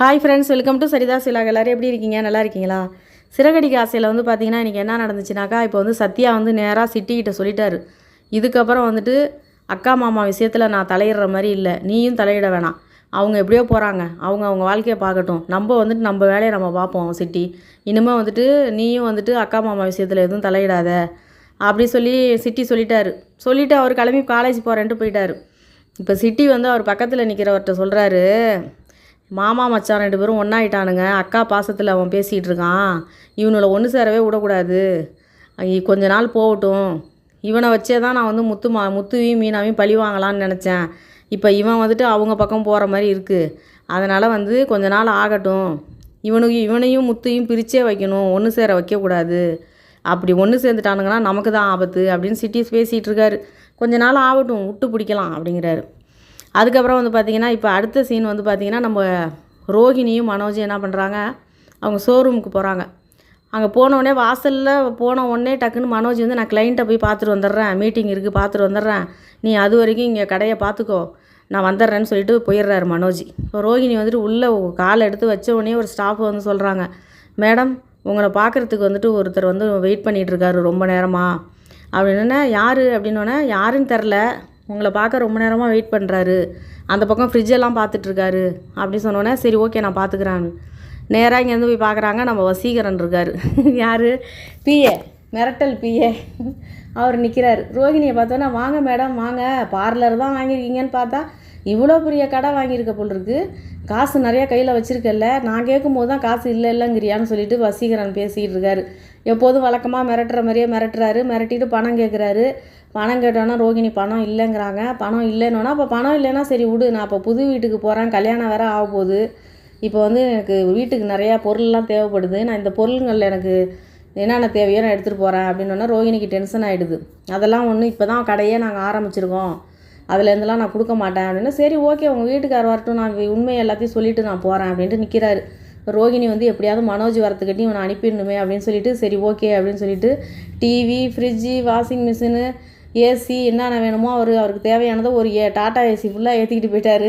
Hi friends welcome to Saritha சிலாக எல்லோரும் எப்படி இருக்கீங்க? நல்லா இருக்கீங்களா? சிறகடிக்க ஆசையில் வந்து பார்த்தீங்கன்னா இன்றைக்கி என்ன நடந்துச்சுனாக்கா இப்போ வந்து சத்யா வந்து நேராக சிட்டிக்கிட்ட சொல்லிட்டாரு. இதுக்கப்புறம் வந்துட்டு அக்கா மாமா விஷயத்தில் நான் தலையிடுற மாதிரி இல்லை. நீயும் தலையிட வேணாம். அவங்க எப்படியோ போகிறாங்க அவங்க அவங்க வாழ்க்கையை பார்க்கட்டும். நம்ம வந்துட்டு நம்ம வேலையை நம்ம பார்ப்போம் சிட்டி. இனிமேல் வந்துட்டு நீயும் வந்துட்டு அக்கா மாமா விஷயத்தில் எதுவும் தலையிடாத. அப்படி சொல்லி சிட்டி சொல்லிட்டாரு. சொல்லிவிட்டு அவர் கிளம்பி காலேஜ் போகிறேன்ட்டு போயிட்டார். இப்போ சிட்டி வந்து அவர் பக்கத்தில் நிற்கிறவர்கிட்ட சொல்கிறாரு மாமா மச்சான் ரெண்டு பேரும் ஒன்றாயிட்டானுங்க அக்கா பாசத்தில் அவன் பேசிகிட்டு இருக்கான் இவனோட ஒன்று சேரவே விடக்கூடாது. கொஞ்ச நாள் போகட்டும். இவனை வச்சே தான் நான் வந்து முத்து மா முத்துவையும் மீனாவையும் பழி வாங்கலாம்னு நினச்சேன். இப்போ இவன் வந்துட்டு அவங்க பக்கம் போகிற மாதிரி இருக்குது அதனால் வந்து கொஞ்ச நாள் ஆகட்டும். இவனுக்கு இவனையும் முத்தையும் பிரித்தே வைக்கணும். ஒன்று சேர வைக்கக்கூடாது. அப்படி ஒன்று சேர்ந்துட்டானுங்கன்னா நமக்கு தான் ஆபத்து அப்படின்னு சிட்டிஸ் பேசிகிட்டு இருக்காரு கொஞ்ச நாள் ஆகட்டும் விட்டு பிடிக்கலாம் அப்படிங்கிறாரு. அதுக்கப்புறம் வந்து பார்த்திங்கன்னா இப்போ அடுத்த சீன் வந்து பார்த்திங்கன்னா நம்ம ரோஹிணியும் மனோஜும் என்ன பண்ணுறாங்க அவங்க ஷோரூமுக்கு போகிறாங்க அங்கே போனவுடனே வாசலில் போன உடனே டக்குன்னு மனோஜ் வந்து நான் கிளைண்ட்டை போய் பார்த்துட்டு வந்துடுறேன். மீட்டிங் இருக்குது பார்த்துட்டு வந்துடுறேன். நீ அது வரைக்கும் இங்கே கடையை பார்த்துக்கோ. நான் வந்துடுறேன்னு சொல்லிட்டு போயிடுறாரு மனோஜ். இப்போ ரோஹிணி வந்துட்டு உள்ளே காலை எடுத்து வச்ச உடனே ஒரு ஸ்டாஃப் வந்து சொல்கிறாங்க மேடம் உங்களை பார்க்குறதுக்கு வந்துட்டு ஒருத்தர் வந்து வெயிட் பண்ணிகிட்ருக்காரு ரொம்ப நேரமாக அப்படின்னா யார்? அப்படின்னோடனே யாருன்னு தெரில உங்களை பார்க்க ரொம்ப நேரமாக வெயிட் பண்ணுறாரு அந்த பக்கம் ஃப்ரிட்ஜெல்லாம் பார்த்துட்ருக்காரு. அப்படின்னு சொன்னோன்னே சரி ஓகே நான் பார்த்துக்குறாங்க நேராக இங்கேருந்து போய் பார்க்குறாங்க நம்ம வசீகரன் இருக்கார். யார்? பிஏ மிரட்டல் பிஏ அவர் நிற்கிறார் ரோகிணியை பார்த்தோன்னா வாங்க மேடம் வாங்க. பார்லர் தான் வாங்கியிருக்கீங்கன்னு பார்த்தா இவ்வளோ பெரிய கடை வாங்கியிருக்க போல் இருக்கு. காசு நிறையா கையில் வச்சுருக்கல்ல. நான் கேட்கும்போது தான் காசு இல்லை இல்லைங்கிறியான்னு சொல்லிட்டு வசீகரன் பேசிகிட்டு இருக்காரு. எப்போதும் வழக்கமாக மிரட்டுற மாதிரியே மிரட்டுறாரு. மிரட்டிட்டு பணம் கேட்குறாரு. பணம் கேட்டோன்னா ரோகிணி பணம் இல்லைங்கிறாங்க. பணம் இல்லைன்னொன்னா அப்போ பணம் இல்லைன்னா சரி விடு. நான் இப்போ புது வீட்டுக்கு போகிறேன் கல்யாணம் வேற ஆக போகுது. இப்போ வந்து எனக்கு வீட்டுக்கு நிறையா பொருள்லாம் தேவைப்படுது. நான் இந்த பொருளுங்களில் எனக்கு என்னென்ன தேவையோ நான் எடுத்துகிட்டு போகிறேன் அப்படின்னோன்னா ரோகிணிக்கு டென்ஷன் ஆகிடுது அதெல்லாம் ஒன்று இப்போ தான் கடையே நாங்கள் ஆரம்பிச்சிருக்கோம். அதுலேருந்துலாம் நான் கொடுக்க மாட்டேன் அப்படின்னு. சரி ஓகே உங்கள் வீட்டுக்கார் வரட்டும் நான் உண்மை எல்லாத்தையும் சொல்லிட்டு நான் போகிறேன் அப்படின்ட்டு நிற்கிறாரு ரோகிணி வந்து எப்படியாவது மனோஜ் வரத்துக்கிட்டையும் இவனை அனுப்பிடணுமே அப்படின்னு சொல்லிட்டு சரி ஓகே அப்படின்னு சொல்லிட்டு TV fridge washing machine AC என்னென்ன வேணுமோ அவர் அவருக்கு தேவையானதை ஒரு ஏ டாட்டா ஏசி ஃபுல்லாக ஏற்றிக்கிட்டு போயிட்டாரு.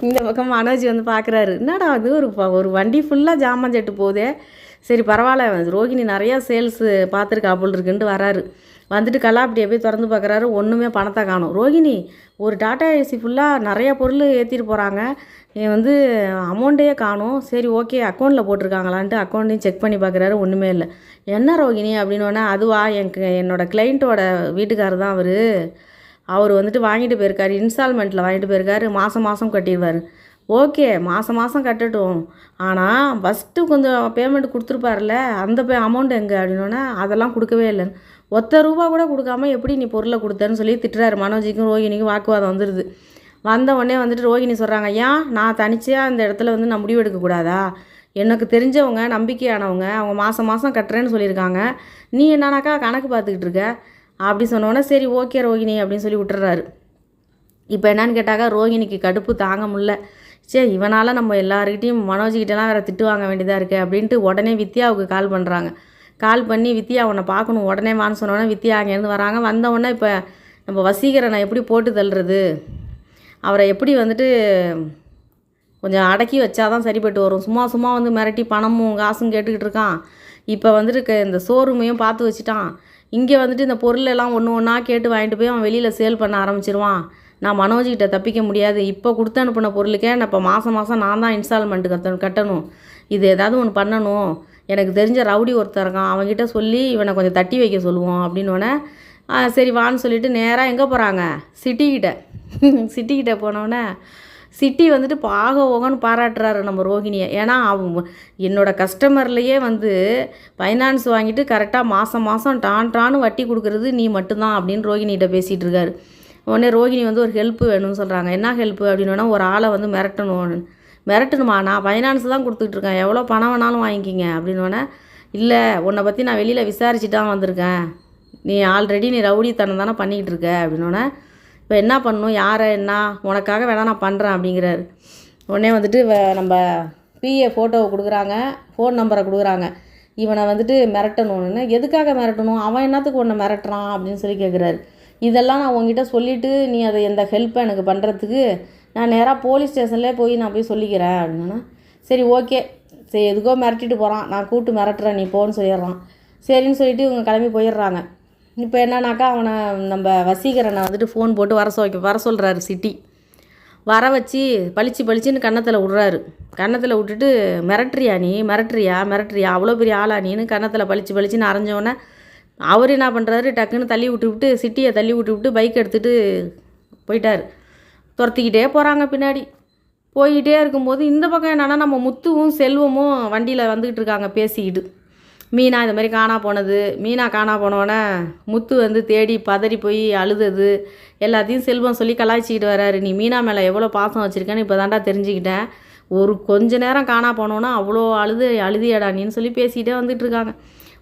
இந்த பக்கம் மனோஜ் வந்து பார்க்குறாரு என்னடா அது ஒரு ப- ஒரு வண்டி ஃபுல்லாக ஜாமான் செட்டு போகுதே. சரி பரவாயில்ல ரோகிணி நிறையா சேல்ஸு பார்த்துருக்கா போல் இருக்குன்ட்டு வராரு. வந்துட்டு கல்லாப்பட்டியை போய் திறந்து பார்க்குறாரு. ஒன்றுமே பணத்தை காணும். ரோகிணி ஒரு டாட்டா ஏசி ஃபுல்லாக நிறைய பொருள் ஏற்றிட்டு போகிறாங்க இவன் வந்து அமௌண்ட்டே காணும். சரி ஓகே அக்கௌண்ட்டில் போட்டிருக்காங்களான்ட்டு அக்கௌண்ட்டையும் செக் பண்ணி பார்க்குறாரு. ஒன்றுமே இல்லை. என்ன ரோகிணி அப்படின்னோடனே அதுவா என் என்னோடய கிளைண்ட்டோட வீட்டுக்காரர் தான் அவர். அவர் வந்துட்டு வாங்கிட்டு போயிருக்காரு. இன்ஸ்டால்மெண்ட்டில் வாங்கிட்டு போயிருக்காரு. மாதம் மாதம் கட்டிடுவார். ஓகே மாதம் மாதம் கட்டட்டும். ஆனால் ஃபஸ்ட்டு கொஞ்சம் பேமெண்ட் கொடுத்துருப்பார்ல அந்த பே அமௌண்ட் எங்கே அப்படின்னோடனே அதெல்லாம் கொடுக்கவே இல்லைன்னு ஒத்த ரூபா கூட கொடுக்காம எப்படி நீ பொருளை கொடுத்தேன்னு சொல்லி திட்டுறாரு மனோஜிக்கும் ரோஹினிக்கும் வாக்குவாதம் வந்துடுது வந்த உடனே வந்துட்டு ரோஹிணி சொல்கிறாங்க ஏன் நான் தனிச்சையாக அந்த இடத்துல வந்து நான் முடிவு எடுக்கக்கூடாதா எனக்கு தெரிஞ்சவங்க நம்பிக்கையானவங்க அவங்க மாதம் மாதம் கட்டுறேன்னு சொல்லியிருக்காங்க. நீ என்னன்னாக்கா கணக்கு பார்த்துக்கிட்டு இருக்க? அப்படி சொன்னோன்னே சரி ஓகே ரோகிணி அப்படின்னு சொல்லி விட்டுறாரு. இப்போ என்னன்னு கேட்டாக்கா ரோஹிணிக்கு கடுப்பு தாங்க முடில சே இவனால் நம்ம எல்லாருக்கிட்டையும் மனோஜ்கிட்டலாம் வேறு திட்டு வாங்க வேண்டியதாக இருக்குது அப்படின்ட்டு உடனே வித்யாவுக்கு கால் பண்ணுறாங்க கால் பண்ணி வித்யா உன்னை பார்க்கணும் உடனே வான்னு சொன்னோடனே வித்யா அங்கேருந்து வராங்க. வந்தவுடனே இப்போ நம்ம வசீகரனை எப்படி போட்டு தள்ளுறது? அவரை எப்படி வந்துட்டு கொஞ்சம் அடக்கி வச்சாதான் சரிப்பட்டு வரும். சும்மா சும்மா வந்து மிரட்டி பணமும் காசும் கேட்டுக்கிட்டு இருக்கான். இப்போ வந்துட்டு க- இந்த ஷோரூமையும் பார்த்து வச்சுட்டான். இங்கே வந்துட்டு இந்த பொருளெல்லாம் ஒன்று ஒன்றா கேட்டு வாங்கிட்டு போய் அவன் வெளியில் சேல் பண்ண ஆரம்பிச்சிருவான். நான் மனோஜ்கிட்ட தப்பிக்க முடியாது. இப்போ கொடுத்து அனுப்பின பொருளுக்கே நான் இப்போ மாதம் மாதம் நான் தான் இன்ஸ்டால்மெண்ட் கட்ட கட்டணும். இது ஏதாவது ஒன்று பண்ணணும். எனக்கு தெரிஞ்ச ரவுடி ஒருத்தர் இருக்கான். அவங்ககிட்ட சொல்லி இவனை கொஞ்சம் தட்டி வைக்க சொல்லுவோம் அப்படின்னோடனே சரி வான்னு சொல்லிட்டு நேராக எங்கே போகிறாங்க சிட்டிக்கிட்ட சிட்டிக்கிட்ட போனோடனே சிட்டி வந்துட்டு பாக ஓகன்னு பாராட்டுறாரு நம்ம ரோகிணியை ஏன்னா அவன் என்னோட கஸ்டமர்லேயே வந்து ஃபைனான்ஸ் வாங்கிட்டு கரெக்டாக மாதம் மாதம் டான் டான்னு வட்டி கொடுக்குறது நீ மட்டும்தான் அப்படின்னு ரோகிணிகிட்ட பேசிகிட்டு இருக்காரு. உடனே ரோகிணி வந்து ஒரு ஹெல்ப் வேணும்னு சொல்கிறாங்க என்ன ஹெல்ப்பு அப்படின்னா ஒரு ஆளை வந்து மிரட்டணும். மிரட்டணுமா? நான் ஃபைனான்ஸ் தான் கொடுத்துட்டு இருக்கேன். எவ்வளோ பணம் வேணாலும் வாங்கிக்கிங்க. அப்படின்னோடனே இல்லை உன்னை பற்றி நான் வெளியில் விசாரிச்சுட்டு தான் வந்திருக்கேன். நீ ஆல்ரெடி நீ ரவுடித்தனம் தானே பண்ணிக்கிட்டு இருக்க. அப்படின்னோடனே இப்போ என்ன பண்ணணும்? யாரை என்ன? உனக்காக வேணால் நான் பண்ணுறேன் அப்படிங்கிறாரு. உடனே வந்துட்டு வ- நம்ம பிஏ ஃபோட்டோவை கொடுக்குறாங்க. ஃபோன் நம்பரை கொடுக்குறாங்க. இவனை வந்துட்டு மிரட்டணும்னு. எதுக்காக மிரட்டணும்? அவன் என்னத்துக்கு உன்னை மிரட்டுறான்? அப்படின்னு சொல்லி கேட்குறாரு இதெல்லாம் நான் உங்ககிட்ட சொல்லிவிட்டு நீ அதை எந்த ஹெல்ப்பை எனக்கு பண்ணுறதுக்கு நான் நேராக போலீஸ் ஸ்டேஷன்லேயே போய் நான் போய் சொல்லிக்கிறேன் அப்படின்னா சரி ஓகே சரி எதுக்கோ மிரட்டிட்டு போகிறான் நான் கூப்பிட்டு மிரட்டுறேன் நீ போன்னு சொல்லிடுறான். சரின்னு சொல்லிட்டு இவங்க கிளம்பி போயிடுறாங்க. இப்போ என்னன்னாக்கா அவனை நம்ம வசீகரனை வந்துட்டு ஃபோன் போட்டு வர சொல் வர சொல்கிறாரு சிட்டி. வர வச்சு பளிச்சு பளிச்சுன்னு கன்னத்தில் விட்றாரு. கன்னத்தில் விட்டுட்டு மிரட்டுறியா நீ? மிரட்டுறியா? மிரட்டுறியா? அவ்வளோ பெரிய ஆளா நீன்னு கன்னத்தில் பளிச்சு பளிச்சுன்னு அரைஞ்சோடனே அவர் என்ன பண்ணுறாரு டக்குன்னு தள்ளி விட்டு விட்டு சிட்டியை தள்ளி விட்டு விட்டு பைக் எடுத்துகிட்டு போயிட்டார். துரத்திக்கிட்டே போகிறாங்க பின்னாடி. போய்கிட்டே இருக்கும்போது இந்த பக்கம் என்னென்னா நம்ம முத்துவும் செல்வமும் வண்டியில் வந்துக்கிட்டு இருக்காங்க பேசிக்கிட்டு. மீனா இந்த மாதிரி காணா போனது. மீனா காணா போனோடனே முத்து வந்து தேடி பதறி போய் அழுதது. எல்லாத்தையும் செல்வம் சொல்லி கலாய்ச்சிக்கிட்டு வராரு. நீ மீனா மேலே எவ்வளோ பாசம் வச்சுருக்கேன்னு இப்போ தாண்டா தெரிஞ்சுக்கிட்டேன். ஒரு கொஞ்ச நேரம் காணா போனோன்னா அவ்வளோ அழுது அழுதியடா நீன்னு சொல்லி பேசிக்கிட்டே வந்துட்டு இருக்காங்க.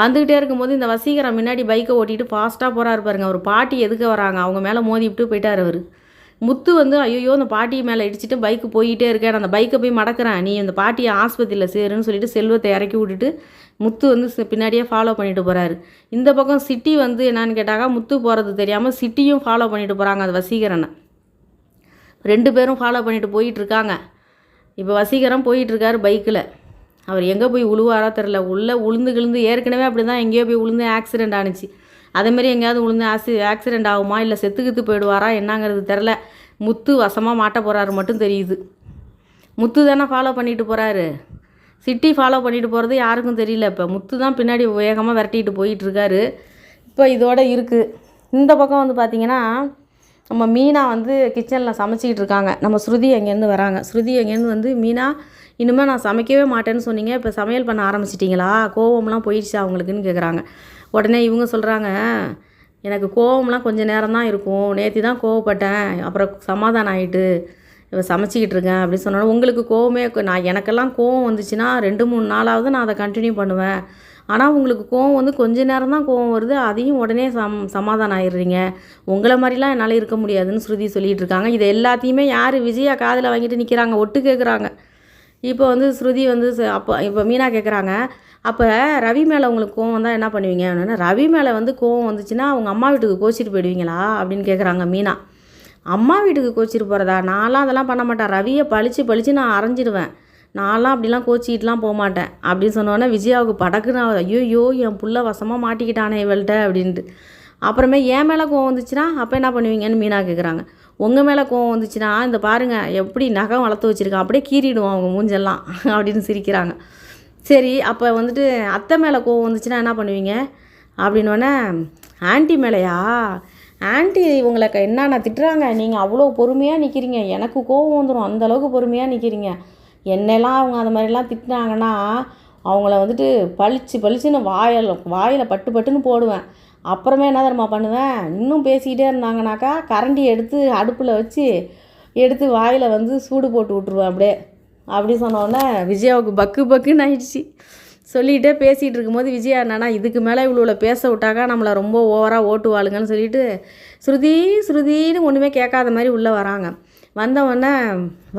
வந்துக்கிட்டே இருக்கும்போது இந்த வசீகரம் முன்னாடி பைக்கை ஓட்டிட்டு ஃபாஸ்ட்டாக போகிறாரு பாருங்க. ஒரு பாட்டி எதுக்க வராங்க? அவங்க மேலே மோதி விட்டு போயிட்டார் அவர். முத்து வந்து ஐயோ அந்த பாட்டி மேலே இடிச்சிட்டு பைக்கு போயிட்டே இருக்கேன். அந்த பைக்கை போய் மடக்கிறேன். நீ அந்த பாட்டியை ஆஸ்பத்திரியில் சேருன்னு சொல்லிட்டு செல்வத்தை இறக்கி விட்டுட்டு முத்து வந்து பின்னாடியே ஃபாலோ பண்ணிட்டு போகிறாரு இந்த பக்கம் சிட்டி வந்து என்னன்னு கேட்டாக்கா முத்து போகிறது தெரியாமல் சிட்டியும் ஃபாலோ பண்ணிட்டு போகிறாங்க அந்த வசீகரனை. ரெண்டு பேரும் ஃபாலோ பண்ணிட்டு போயிட்டு இருக்காங்க. இப்போ வசீகரம் போயிட்டுருக்காரு பைக்கில் அவர் எங்கே போய் உழுவாரோ தெரில உள்ளே உளுந்து கிழுந்து ஏற்கனவே அப்படி தான் எங்கேயோ போய் உளுந்து ஆக்சிடெண்ட் ஆணுச்சு அதேமாரி எங்கேயாவது உளுந்து ஆசி ஆக்சிடெண்ட் ஆகுமா? இல்லை செத்துக்கித்து போயிடுவாரா? என்னங்கிறது தெரில முத்து வசமாக மாட்ட போகிறாரு மட்டும் தெரியுது. முத்து தானே ஃபாலோ பண்ணிட்டு போகிறாரு சிட்டி ஃபாலோ பண்ணிட்டு போகிறது யாருக்கும் தெரியல. இப்போ முத்து தான் பின்னாடி வேகமாக விரட்டிட்டு போயிட்டுருக்காரு இப்போ இதோட இருக்குது இந்த பக்கம் வந்து பார்த்திங்கன்னா நம்ம மீனா வந்து கிச்சனில் சமைச்சிக்கிட்டு இருக்காங்க. நம்ம ஸ்ருதி அங்கேருந்து வராங்க. ஸ்ருதி அங்கேருந்து வந்து மீனா இனிமேல் நான் சமைக்கவே மாட்டேன்னு சொன்னீங்க இப்போ சமையல் பண்ண ஆரம்பிச்சிட்டிங்களா? கோவம்லாம் போயிடுச்சா அவங்களுக்குன்னு கேட்குறாங்க உடனே இவங்க சொல்கிறாங்க எனக்கு கோவம்லாம் கொஞ்சம் நேரம் தான் இருக்கும். நேற்று தான் கோவப்பட்டேன். அப்புறம் சமாதானம் ஆகிட்டு இப்போ சமைச்சிக்கிட்டு இருக்கேன் அப்படின்னு சொன்னோன்னே உங்களுக்கு கோவமே நான் எனக்கெல்லாம் கோவம் வந்துச்சுன்னா ரெண்டு மூணு நாளாவது நான் அதை கண்டினியூ பண்ணுவேன். ஆனால் உங்களுக்கு கோவம் வந்து கொஞ்ச நேரம் தான் கோவம் வருது. அதையும் உடனே சம் சமாதானம் ஆயிடுறீங்க. உங்களை மாதிரிலாம் என்னால் இருக்க முடியாதுன்னு ஸ்ருதி சொல்லிகிட்டு இருக்காங்க. இதை எல்லாத்தையுமே யார் விஜயா காதில் வாங்கிட்டு நிற்கிறாங்க ஒட்டு கேட்குறாங்க இப்போ வந்து ஸ்ருதி வந்து ச- அப்போ இப்போ மீனா கேட்குறாங்க அப்போ ரவி மேலே உங்களுக்கு கோவம் வந்தால் என்ன பண்ணுவீங்க? அப்படின்னா ரவி மேலே வந்து கோவம் வந்துச்சுன்னா அவங்க அம்மா வீட்டுக்கு கோச்சிட்டு போயிடுவீங்களா? அப்படின்னு கேட்குறாங்க மீனா. அம்மா வீட்டுக்கு கோச்சிட்டு போகிறதா நான்லாம் அதெல்லாம் பண்ண மாட்டேன். ரவியை பழிச்சு பழிச்சு நான் அரைஞ்சிடுவேன். நான்லாம் அப்படிலாம் கோச்சிக்கிட்டுலாம் போக மாட்டேன். அப்படின்னு சொன்னோன்னே விஜயாவுக்கு படக்குன்னு ஐயோ என் புள்ள வசமாக மாட்டிக்கிட்டானே இவள்கிட்ட அப்படின்ட்டு. அப்புறமே என் மேலே கோவம் வந்துச்சுன்னா அப்போ என்ன பண்ணுவீங்கன்னு மீனா கேட்குறாங்க உங்கள் மேலே கோவம் வந்துச்சுன்னா இந்த பாருங்கள் எப்படி நகம் வளர்த்து வச்சுருக்கான் அப்படியே கீறிடுவோம் அவங்க மூஞ்செல்லாம் அப்படின்னு சிரிக்கிறாங்க. சரி அப்போ வந்துட்டு அத்தை மேலே கோவம் வந்துச்சுன்னா என்ன பண்ணுவீங்க? அப்படின்னோடனே ஆன்ட்டி மேலேயா? ஆன்ட்டி இவங்களை க- என்னென்ன திட்டுறாங்க? நீங்கள் அவ்வளோ பொறுமையாக நிற்கிறீங்க எனக்கு கோவம் வந்துடும் அந்தளவுக்கு பொறுமையாக நிற்கிறீங்க என்னெல்லாம் அவங்க அந்த மாதிரிலாம் திட்டினாங்கன்னா அவங்கள வந்துட்டு பளிச்சு பளிச்சுன்னு வாயில் வாயில் பட்டு பட்டுன்னு போடுவேன். அப்புறமே என்ன தெரியுமா பண்ணுவேன்? இன்னும் பேசிக்கிட்டே இருந்தாங்கனாக்கா கரண்டி எடுத்து அடுப்பில் வச்சு எடுத்து வாயில் வந்து சூடு போட்டு விட்ருவேன் அப்படியே. அப்படி சொன்னோடனே விஜயாவுக்கு பக்கு பக்குன்னு ஆயிடுச்சு. சொல்லிகிட்டே பேசிகிட்டு இருக்கும்போது விஜயா என்னன்னா இதுக்கு மேலே இவ்வளோ பேச விட்டாக்கா நம்மளை ரொம்ப ஓவராக ஓட்டுவாளுங்கன்னு சொல்லிட்டு ஸ்ருதி ஸ்ருதின்னு ஒன்றுமே கேட்காத மாதிரி உள்ளே வராங்க. வந்தவொடனே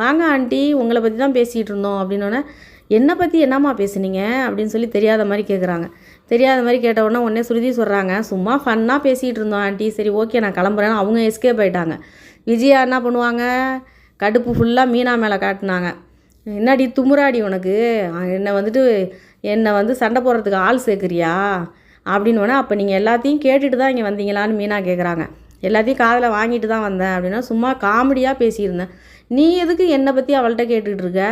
வாங்க ஆண்டி உங்களை பற்றி தான் பேசிகிட்டு இருந்தோம் அப்படின்னோடனே என்னை பற்றி என்னம்மா பேசுனீங்க? அப்படின்னு சொல்லி தெரியாத மாதிரி கேட்குறாங்க தெரியாத மாதிரி கேட்ட உடனே உடனே ஸ்ருதி சொல்கிறாங்க சும்மா ஃபன்னாக பேசிகிட்டு இருந்தோம் ஆண்டி. சரி ஓகே நான் கிளம்புறேன்னு அவங்க எஸ்கேப் ஆகிட்டாங்க விஜயா என்ன பண்ணுவாங்க? கடுப்பு ஃபுல்லாக மீனா மேலே காட்டினாங்க. என்னடி துமுராடி உனக்கு? என்னை வந்துட்டு என்னை வந்து சண்டை போடுறதுக்கு ஆள் சேர்க்குறியா? அப்படின்னு உடனே அப்போ நீங்கள் எல்லாத்தையும் கேட்டுட்டு தான் இங்கே வந்தீங்களான்னு மீனா கேட்குறாங்க எல்லாத்தையும் காதில் வாங்கிட்டு தான் வந்தேன் அப்படின்னா சும்மா காமெடியாக பேசியிருந்தேன். நீ எதுக்கு என்னை பற்றி அவள்கிட்ட கேட்டுக்கிட்டு இருக்க?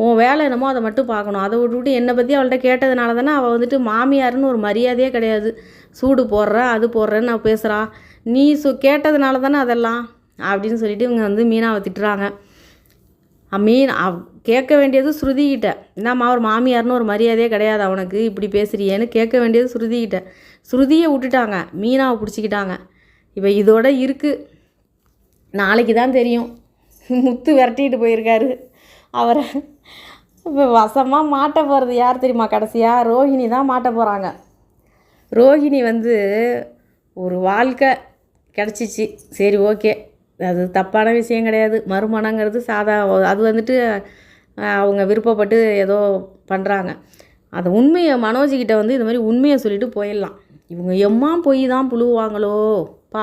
உன் வேலை என்னமோ அதை மட்டும் பார்க்கணும். அதை விட்டுவிட்டு என்னை பற்றி அவள்கிட்ட கேட்டதுனால தானே அவள் வந்துட்டு மாமியாருன்னு ஒரு மரியாதையே கிடையாது. சூடு போடுறேன் அது போடுறேன்னு நான் பேசுகிறா நீ சு கேட்டதுனால தானே அதெல்லாம் அப்படின்னு சொல்லிட்டு இவங்க வந்து மீனாவை திட்டுறாங்க. மீன் அவ் கேட்க வேண்டியது ஸ்ருதிகிட்ட. என்னம்மா ஒரு மாமியார்னு ஒரு மரியாதையே கிடையாது அவனுக்கு. இப்படி பேசுறியேன்னு கேட்க வேண்டியது ஸ்ருதிகிட்ட. ஸ்ருதியை விட்டுட்டாங்க. மீனாவை பிடிச்சிக்கிட்டாங்க. இப்போ இதோட இருக்குது நாளைக்கு தான் தெரியும். முத்து விரட்டிட்டு போயிருக்காரு. அவரை இப்போ வசமாக மாட்ட போகிறது யார் தெரியுமா கடைசியாக ரோஹிணி தான் மாட்ட போகிறாங்க ரோஹிணி வந்து ஒரு வாழ்க்கை கிடச்சிச்சு. சரி ஓகே. அது தப்பான விஷயம் கிடையாது. மறுமணங்கிறது சாதா அது வந்துட்டு அவங்க விருப்பப்பட்டு ஏதோ பண்ணுறாங்க அது உண்மையை மனோஜிக்கிட்ட வந்து இது மாதிரி உண்மையை சொல்லிவிட்டு போயிடலாம். இவங்க எம்மா போய் தான் புழுவாங்களோ? பா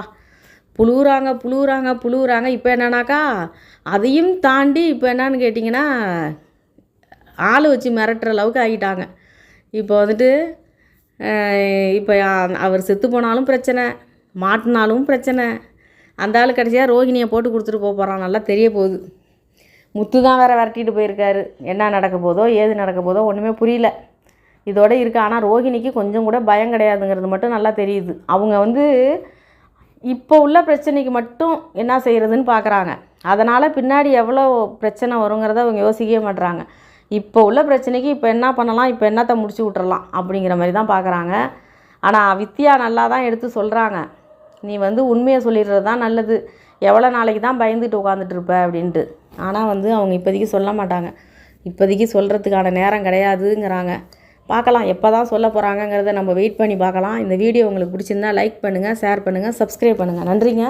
புழுவுறாங்க புழுவுறாங்க புழுவுறாங்க. இப்போ என்னன்னாக்கா அதையும் தாண்டி இப்போ என்னன்னு கேட்டிங்கன்னா ஆள் வச்சு மிரட்டுற அளவுக்கு ஆகிட்டாங்க. இப்போ வந்துட்டு இப்போ அவர் செத்து போனாலும் பிரச்சனை மாட்டினாலும் பிரச்சனை. அந்த ஆள் கடைசியாக ரோகிணியை போட்டு கொடுத்துட்டு போக போகிறான் நல்லா தெரிய போகுது. முத்து தான் வேறு விரட்டிட்டு போயிருக்காரு. என்ன நடக்க போதோ ஏது நடக்க போதோ ஒன்றுமே புரியல. இதோட இருக்குது ஆனால் ரோகிணிக்கு கொஞ்சம் கூட பயம் கிடையாதுங்கிறது மட்டும் நல்லா தெரியுது. அவங்க வந்து இப்போ உள்ள பிரச்சனைக்கு மட்டும் என்ன செய்கிறதுன்னு பார்க்குறாங்க அதனால் பின்னாடி எவ்வளோ பிரச்சனை வருங்கிறத அவங்க யோசிக்கவே மாட்றாங்க. இப்போ உள்ள பிரச்சனைக்கு இப்போ என்ன பண்ணலாம் இப்போ என்னத்தை முடிச்சு விட்டுறலாம் அப்படிங்கிற மாதிரி தான் பார்க்குறாங்க ஆனால் வித்யா நல்லா தான் எடுத்து சொல்கிறாங்க நீ வந்து உண்மையை சொல்லிடுறது தான் நல்லது. எவ்வளோ நாளைக்கு தான் பயந்துட்டு உட்காந்துட்டு இருப்ப அப்படின்ட்டு. ஆனால் வந்து அவங்க இப்போதைக்கு சொல்ல மாட்டாங்க. இப்போதைக்கு சொல்கிறதுக்கான நேரம் கிடையாதுங்கிறாங்க. பார்க்கலாம். எப்போ தான் சொல்ல போகிறாங்கங்கிறத நம்ம வெயிட் பண்ணி பார்க்கலாம். இந்த வீடியோ உங்களுக்கு பிடிச்சிருந்தா லைக் பண்ணுங்கள் ஷேர் பண்ணுங்கள் சப்ஸ்கிரைப் பண்ணுங்கள் நன்றிங்க.